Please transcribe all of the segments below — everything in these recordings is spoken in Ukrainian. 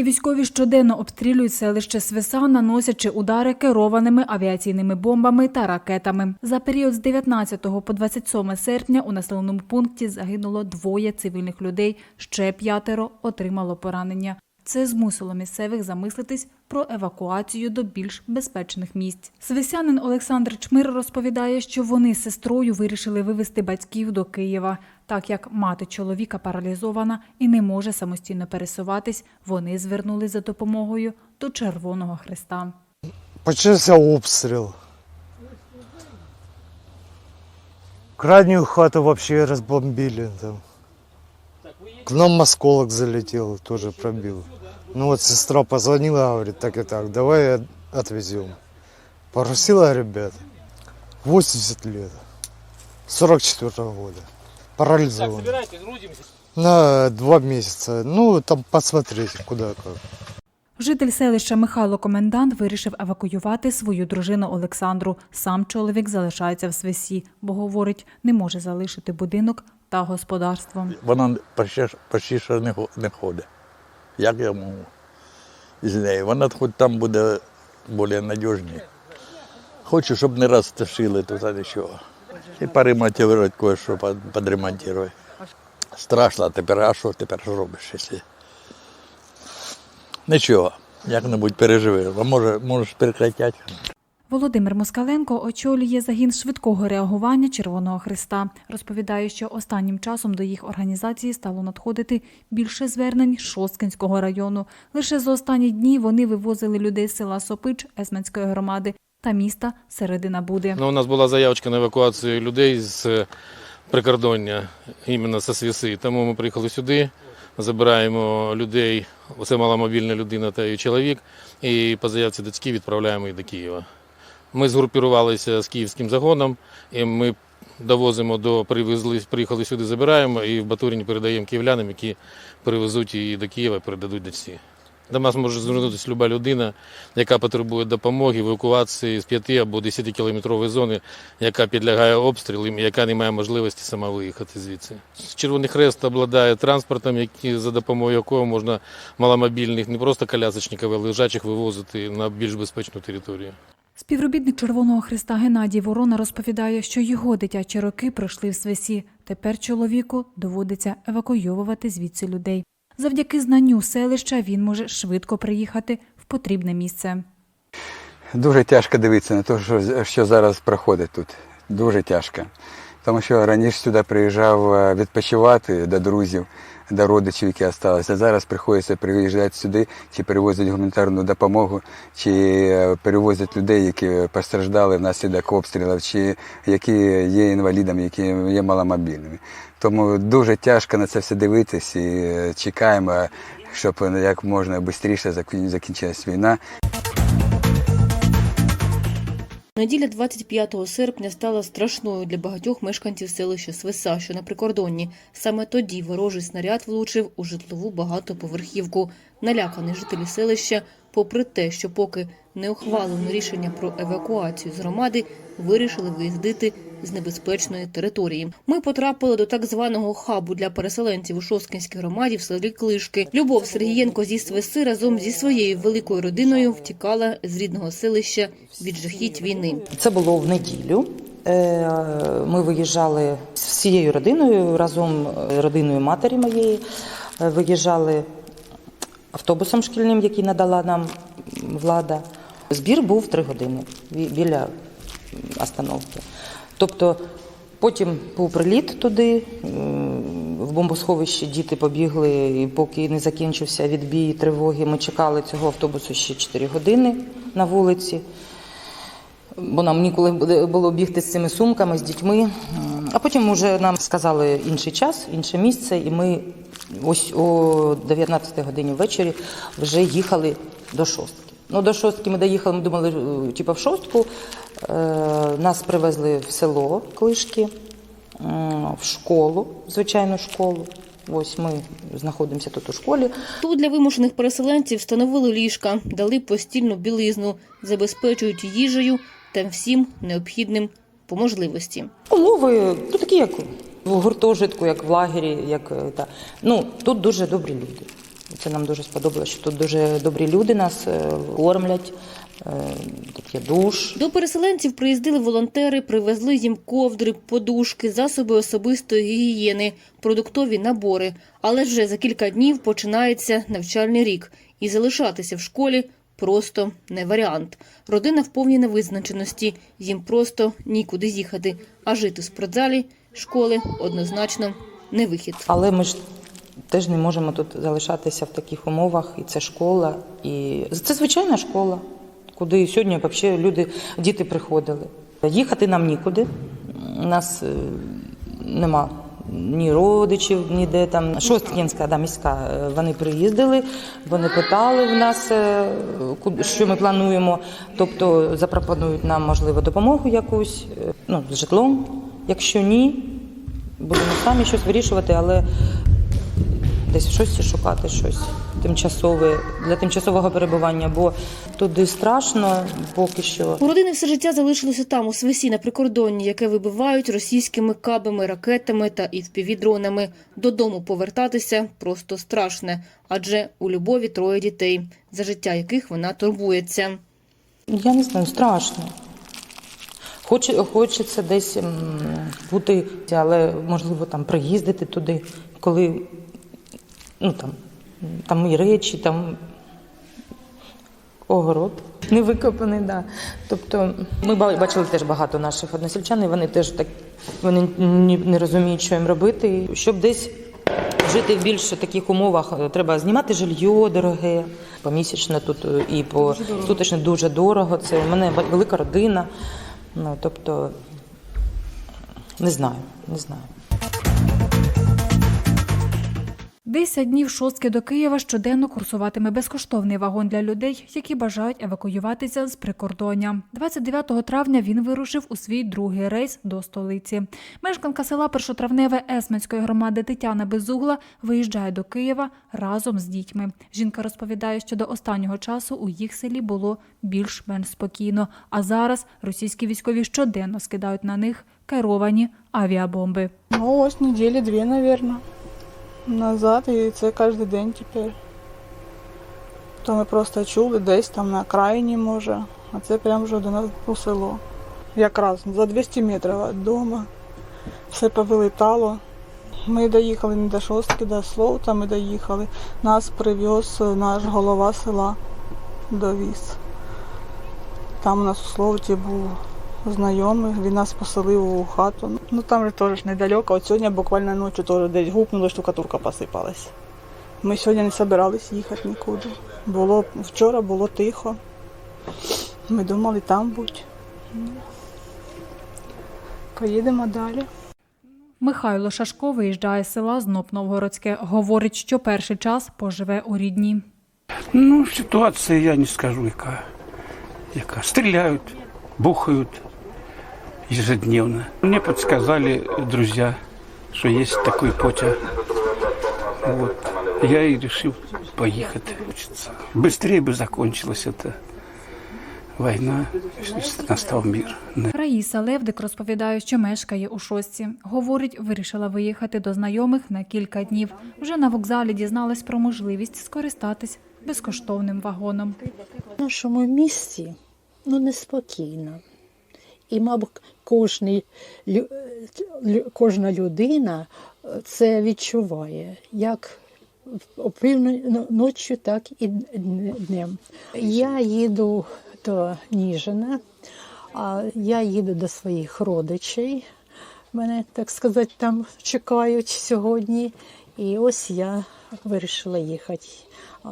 Російські військові щоденно обстрілюють селище Свиса, наносячи удари керованими авіаційними бомбами та ракетами. За період з 19 по 27 серпня у населеному пункті загинуло двоє цивільних людей, ще п'ятеро отримало поранення. Це змусило місцевих замислитись про евакуацію до більш безпечних місць. Свисянин Олександр Чмир розповідає, що вони з сестрою вирішили вивезти батьків до Києва. Так як мати чоловіка паралізована і не може самостійно пересуватись, вони звернулись за допомогою до Червоного Христа. Почався обстріл. Крайнюю хату вообще разбомбили там. К нам осколок залетел, тоже пробил. Ну вот сестра позвонила, говорит, так и так, давай от- отвезем. Попросила ребят. 80 лет. 44 года. Парализован. собирайтесь, грузимся. На два месяца. Ну, там посмотреть, куда как. Житель селища Михайло Комендант вирішив евакуювати свою дружину Олександру. Сам чоловік залишається в свисі, бо говорить, не може залишити будинок та господарство. Вона почти, почти що не, не ходить. Як я можу з нею? Вона хоч там буде більш надіжніше. Хочу, щоб не раз туди нічого. І поремонтувати кое-що, підремонтувати. Страшно а тепер, а що тепер робиш? Якщо... Нічого, як-небудь переживи. А може, можеш перекритати. Володимир Москаленко очолює загін швидкого реагування Червоного Христа. Розповідає, що останнім часом до їх організації стало надходити більше звернень з Шосткинського району. Лише за останні дні вони вивозили людей з села Сопич Есменської громади та міста Середина Буди. Ну, у нас була заявочка на евакуацію людей з е, прикордоння, іменно зі Свіси. Тому ми приїхали сюди, забираємо людей, це маломобільна людина та її чоловік, і по заявці дочки відправляємо їх до Києва. Ми згрупувалися з київським загоном, і ми довозимо до привезли, приїхали сюди, забираємо і в Батуріні передаємо київлянам, які привезуть її до Києва передадуть дочці. До нас може звернутися люба людина, яка потребує допомоги, евакуації з 5 або 10 кілометрової зони, яка підлягає обстрілу, і яка не має можливості сама виїхати звідси. Червоний Хрест обладає транспортом, які, за допомогою якого можна маломобільних, не просто колясочників, а лежачих вивозити на більш безпечну територію. Співробітник Червоного Христа Геннадій Ворона розповідає, що його дитячі роки пройшли в свисі. Тепер чоловіку доводиться евакуйовувати звідси людей. Завдяки знанню селища він може швидко приїхати в потрібне місце. Дуже тяжко дивитися на те, що, зараз проходить тут. Дуже тяжко. Тому що раніше сюди приїжджав е, відпочивати до друзів, до родичів, які залишилися. Зараз приходиться приїжджати сюди, чи перевозять гуманітарну допомогу, чи е, перевозять людей, які постраждали внаслідок обстрілів, чи які є інвалідами, які є маломобільними. Тому дуже тяжко на це все дивитись і е, чекаємо, щоб як можна швидше закінчилась війна. Неділя 25 серпня стала страшною для багатьох мешканців селища Свиса, що на прикордонні. Саме тоді ворожий снаряд влучив у житлову багатоповерхівку. Налякані жителі селища, попри те, що поки не ухвалено рішення про евакуацію з громади, вирішили виїздити з небезпечної території. Ми потрапили до так званого хабу для переселенців у Шосткинській громаді в селі Клишки. Любов Сергієнко зі Свиси разом зі своєю великою родиною втікала з рідного селища від жахіть війни. Це було в неділю. Е, Ми виїжджали з всією родиною разом з родиною матері моєї. е, Виїжджали автобусом шкільним, який надала нам влада. Збір був три години біля остановки. Тобто потім був приліт туди, в бомбосховище діти побігли, і поки не закінчився відбій тривоги, ми чекали цього автобусу ще 4 години на вулиці бо нам ніколи було бігти з цими сумками, з дітьми. А потім вже нам сказали інший час, інше місце, і ми ось о 19 годині ввечері вже їхали до шостки. Ну, до шостки ми доїхали, ми думали, типу, в шостку. Е, Нас привезли в село Клишки, в школу, звичайну школу. Ось ми знаходимося тут у школі. Тут для вимушених переселенців встановили ліжка, дали постільну білизну, забезпечують їжею та всім необхідним по можливості. Умови ну, такі, як в гуртожитку, як в лагері, як е, та. Ну, тут дуже добрі люди. Це нам дуже сподобалося, що тут дуже добрі люди нас е, кормлять, е, тут є душ. До переселенців приїздили волонтери, привезли їм ковдри, подушки, засоби особистої гігієни, продуктові набори. Але вже за кілька днів починається навчальний рік, і залишатися в школі просто не варіант. Родина в повній невизначеності, їм просто нікуди їхати, а жити в спортзалі школи однозначно не вихід. Але ми ж теж не можемо тут залишатися в таких умовах, і це школа, і це звичайна школа, куди сьогодні взагалі люди, діти приходили. Їхати нам нікуди. У нас е, нема ні родичів, ніде там. Шосткінська, да, міська. е, Вони приїздили, вони питали в нас, е, що ми плануємо. Тобто запропонують нам, можливо, допомогу якусь, ну, з житлом. Якщо ні, будемо самі щось вирішувати, але десь щось шукати щось тимчасове для тимчасового перебування, бо туди страшно поки що. У родини все життя залишилося там, у Свисі, на прикордонні, яке вибивають російськими кабами, ракетами та FPV-дронами. Додому повертатися просто страшне, адже у Любові троє дітей, за життя яких вона турбується. Я не знаю, страшно. Хоч, хочеться десь бути, але можливо там приїздити туди, коли ну там, там і речі, там огород не викопаний, да. Тобто ми бачили теж багато наших односельчан, і вони теж так вони не розуміють, що їм робити. Щоб десь жити в більш таких умовах, е, треба знімати жилье дороге, помісячно тут е, і по суточно дуже дорого. Це у мене велика родина. Ну тобто не знаю, не знаю. Десять днів шостки до Києва щоденно курсуватиме безкоштовний вагон для людей, які бажають евакуюватися з прикордоння. 29 травня він вирушив у свій другий рейс до столиці. Мешканка села Першотравневе Есменської громади Тетяна Безугла виїжджає до Києва разом з дітьми. Жінка розповідає, що до останнього часу у їх селі було більш-менш спокійно. А зараз російські військові щоденно скидають на них керовані авіабомби. Ну, ось неділі дві, мабуть, назад, і це кожен день тепер. То ми просто чули десь там на окраїні, може, а це прямо вже до нас у село. Якраз за 200 метрів від дому. Все повилітало. Ми доїхали не до шостки, до Словта ми доїхали. Нас привез наш голова села довіз. Там у нас у Словті був знайомий, він нас поселив у хату. Ну там же теж недалеко. От сьогодні буквально ночі теж десь гупнуло, штукатурка посипалась. Ми сьогодні не збирались їхати нікуди. Було вчора було тихо. Ми думали там. Ну, Поїдемо далі. Михайло Шашко виїжджає з села Зноб Новгородське. Говорить, що перший час поживе у рідні. Ну, ситуація, я не скажу, яка. яка. Стреляют, бухают ежедневно. Мне подсказали друзья, что есть такой потяг. Вот. Я и решил поехать. Хочется. Быстрее бы закончилась эта война, если настал мир. Раїса Левдик розповідає, що мешкає у шостці. Говорить, вирішила виїхати до знайомих на кілька днів. Вже на вокзалі дізналась про можливість скористатись безкоштовним вагоном. В нашому місті ну, неспокійно. І, мабуть, кожний, кожна людина е, це відчуває, як опівно ночі, так і днем. Я їду до Ніжина, а я їду до своїх родичей. Мене, так сказати, там чекають сьогодні. І ось я вирішила їхати.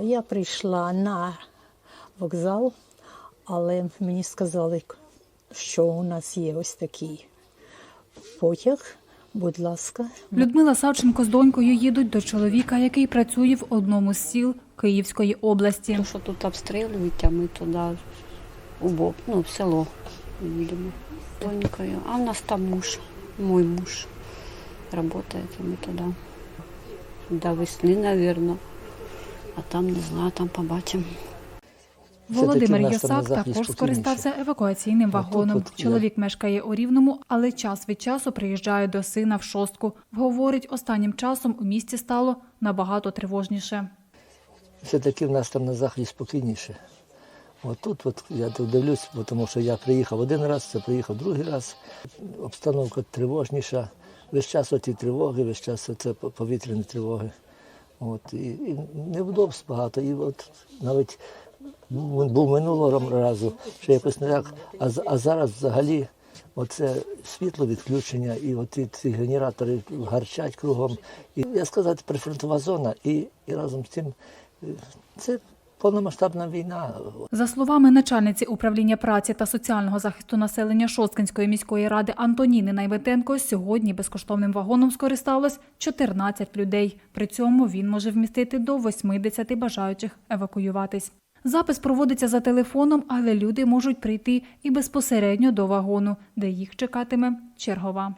Я прийшла на вокзал, але мені сказали, що у нас є ось такий потяг. Будь ласка, Людмила Савченко з донькою їдуть до чоловіка, який працює в одному з сіл Київської області. То, що тут обстрілюють, а ми туди у бок, ну, в село їдемо з донькою. А в нас там муж, мой муж працює, і ми туди. До весни, мабуть. А там не знаю, там побачимо. Володимир Ясак також скористався евакуаційним вагоном. Чоловік мешкає у Рівному, але час від часу приїжджає до сина в шостку. Говорить, останнім часом у місті стало набагато тривожніше. все-таки в нас там на заході спокійніше. От тут от я тут дивлюсь, тому що я приїхав один раз, це приїхав другий раз. Обстановка тривожніша. Весь час оті тривоги, весь час це повітряні тривоги. От, і, і невдобств багато. І от навіть був був минулого разу, що якось не так, а, а зараз взагалі оце світло відключення, і от ці, генератори гарчать кругом. І я сказати, прифронтова зона, і, і разом з тим е, це повномасштабна війна. За словами начальниці управління праці та соціального захисту населення Шосткинської міської ради Антоніни Найветенко, сьогодні безкоштовним вагоном скористалось 14 людей. При цьому він може вмістити до 80 бажаючих евакуюватись. Запис проводиться за телефоном, але люди можуть прийти і безпосередньо до вагону, де їх чекатиме чергова.